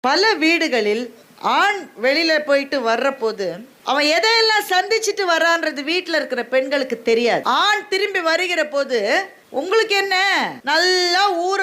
பல வீடுகளில் ஆண் வெளியில போயிட்டு வர்ற போது அவன் எதையெல்லாம் சந்திச்சுட்டு வரான்றது வீட்டில் இருக்கிற பெண்களுக்கு தெரியாது. ஆண் திரும்பி வருகிற போது உங்களுக்கு என்ன? நல்ல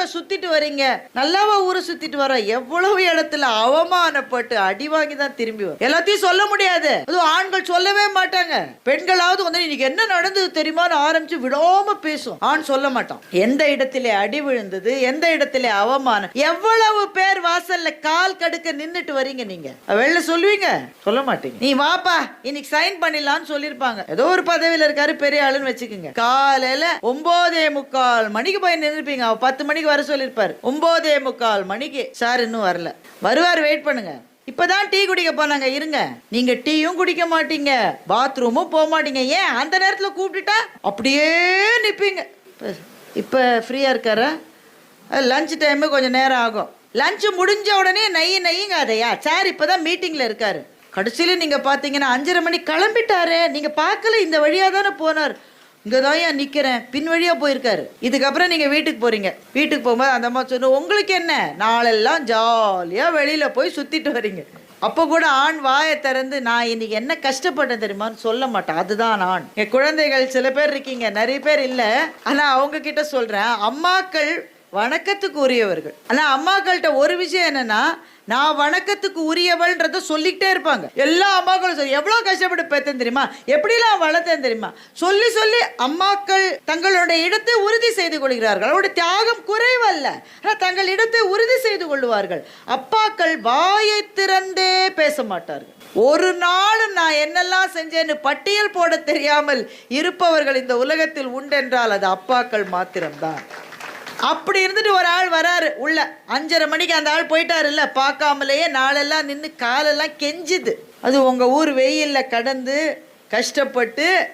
ஊரை சுத்திட்டு வரீங்க. நல்லாவா ஊரை சுத்திட்டு வர? எவ்வளவு இடத்துல அவமானப்பட்டு அடி வாங்கி தான் திரும்பி வரும் எல்லாத்தையும் சொல்ல முடியாது. அதுவும் ஆண்கள் சொல்லவே மாட்டாங்க. பெண்களாவது வந்து இன்னைக்கு என்ன நடந்தது தெரியுமான்னு ஆரம்பிச்சு விடாம பேசும். ஆண் சொல்ல மாட்டான். எந்த இடத்துல அடி விழுந்தது எந்த இடத்துல அவமானம் எவ்வளவு பேர் வாசல்ல கால் கடுக்க நின்னுட்டு வரீங்க நீங்க? வெளில சொல்லுவீங்க. சொல்ல மாட்டீங்க. நீ வாப்பா இன்னைக்கு சைன் பண்ணிடலாம்னு சொல்லிருப்பாங்க ஏதோ ஒரு பதவியில இருக்காரு பெரிய ஆளுன்னு வச்சுக்கோங்க. காலையில ஒன்பதே முக்கால் மணிக்கு போய் நின்றுப்பீங்க பத்து மணிக்கு வர சொல்லியிருப்பார் ஒம்போதே முக்கால் மணிக்கு. சார் இன்னும் வரல. வருவார் வெயிட் பண்ணுங்க. இப்பதான் டீ குடிக்க போனாங்க இருங்க. நீங்க டீயும் குடிக்க மாட்டீங்க. பாத்ரூமும் போக மாட்டீங்க. ஏன் அந்த நேரத்துல கூப்பிட்டுட்டா? அப்படியே நிப்பீங்க. இப்ப- ஃப்ரீயா இருக்காரா? லஞ்ச் டைமு கொஞ்சம் நேரம் ஆகும். லஞ்ச் முடிஞ்ச உடனே நெய் நெய்யுங்க அதையா சார் இப்பதான் மீட்டிங்ல இருக்காரு. கடைசியில நீங்க பாத்தீங்கன்னா அஞ்சரை மணி கிளம்பிட்டாரு. நீங்க பார்க்கல இந்த வழியா தானே போனார். இங்கே தான் ஏன் நிற்கிறேன் பின் வழியாக போயிருக்காரு. இதுக்கப்புறம் நீங்கள் வீட்டுக்கு போகிறீங்க வீட்டுக்கு போகும்போது அந்த அம்மா சொன்ன உங்களுக்கு என்ன? நாளெல்லாம் ஜாலியாக வெளியில் போய் சுற்றிட்டு வரீங்க. அப்போ கூட ஆண் வாயை திறந்து நான் இன்னைக்கு என்ன கஷ்டப்பட்டேன் தெரியுமான்னு சொல்ல மாட்டேன். அதுதான் ஆண் என் குழந்தைகள் சில பேர் இருக்கீங்க. நிறைய பேர் இல்லை. ஆனால் அவங்க கிட்ட சொல்கிறேன் அம்மாக்கள் வணக்கத்துக்கு உரியவர்கள் ஆனால் அம்மாக்கள்கிட்ட ஒரு விஷயம் என்னென்னா நான் வணக்கத்துக்கு உரியவள்ன்றத சொல்லிக்கிட்டே இருப்பாங்க. எல்லா அம்மாக்களும் சொல்லி எவ்வளோ கஷ்டப்பட்டு பெற்றேன் தெரியுமா? எப்படிலாம் வளர்த்தேன் தெரியுமா? சொல்லி சொல்லி அம்மாக்கள் தங்களுடைய இடத்தை உறுதி செய்து கொள்கிறார்கள். அவருடைய தியாகம் குறைவல்ல. ஆனால் தங்கள் இடத்தை உறுதி செய்து கொள்வார்கள். அப்பாக்கள் வாயை திறந்தே பேச மாட்டார்கள். ஒரு நாளும் நான் என்னெல்லாம் செஞ்சேன்னு பட்டியல் போட தெரியாமல் இருப்பவர்கள் இந்த உலகத்தில் உண்டென்றால் அது அப்பாக்கள் மாத்திரம்தான். அப்படி இருந்துட்டு ஒரு ஆள் வராரு உள்ள. அஞ்சரை மணிக்கு அந்த ஆள் போயிட்டாரு இல்ல பார்க்காமலேயே நாளெல்லாம் நின்று காலெல்லாம் கெஞ்சுது. அது உங்க ஊர் வெயிலில் கடந்து கஷ்டப்பட்டு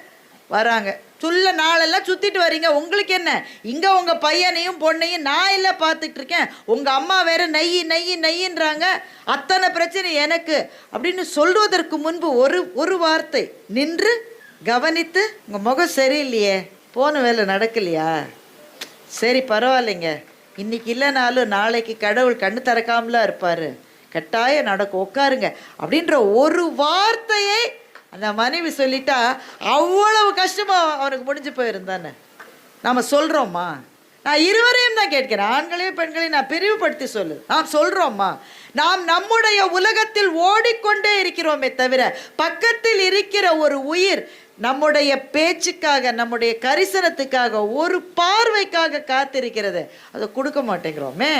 வராங்க. சுல்ல நாளெல்லாம் சுத்திட்டு வரீங்க உங்களுக்கு என்ன? இங்க உங்க பையனையும் பொண்ணையும் நான் இல்லை பார்த்துட்டு இருக்கேன் உங்க அம்மா வேற நெய் நெய் நெய்யின்றாங்க. அத்தனை பிரச்சனை எனக்கு. அப்படின்னு சொல்வதற்கு முன்பு ஒரு ஒரு வார்த்தை. நின்று கவனித்து உங்க முகம் சரியில்லையே போன வேலை நடக்கலையா? சரி பரவாயில்லைங்க. இன்னைக்கு இல்லைனாலும் நாளைக்கு கடவுள் கண்ணு திறக்காமலாம் இருப்பார். கட்டாயம் நடக்கும். உட்காருங்க. அப்படின்ற ஒரு வார்த்தையை அந்த மனைவி சொல்லிட்டா அவ்வளவு கஷ்டமாக அவனுக்கு முடிஞ்சு போயிருந்தானே நாம் சொல்கிறோம்மா நான் இருவரையும் தான் கேட்கிறேன். ஆண்களையும் பெண்களையும் நான் பிரிவுபடுத்தி சொல்லு. நாம் சொல்கிறோம்மா நாம் நம்முடைய உலகத்தில் ஓடிக்கொண்டே இருக்கிறோமே தவிர பக்கத்தில் இருக்கிற ஒரு உயிர் நம்முடைய பேச்சுக்காக நம்முடைய கரிசனத்துக்காக ஒரு பார்வைக்காக காத்திருக்கிறது. அதை கொடுக்க மாட்டேங்கிறோமே.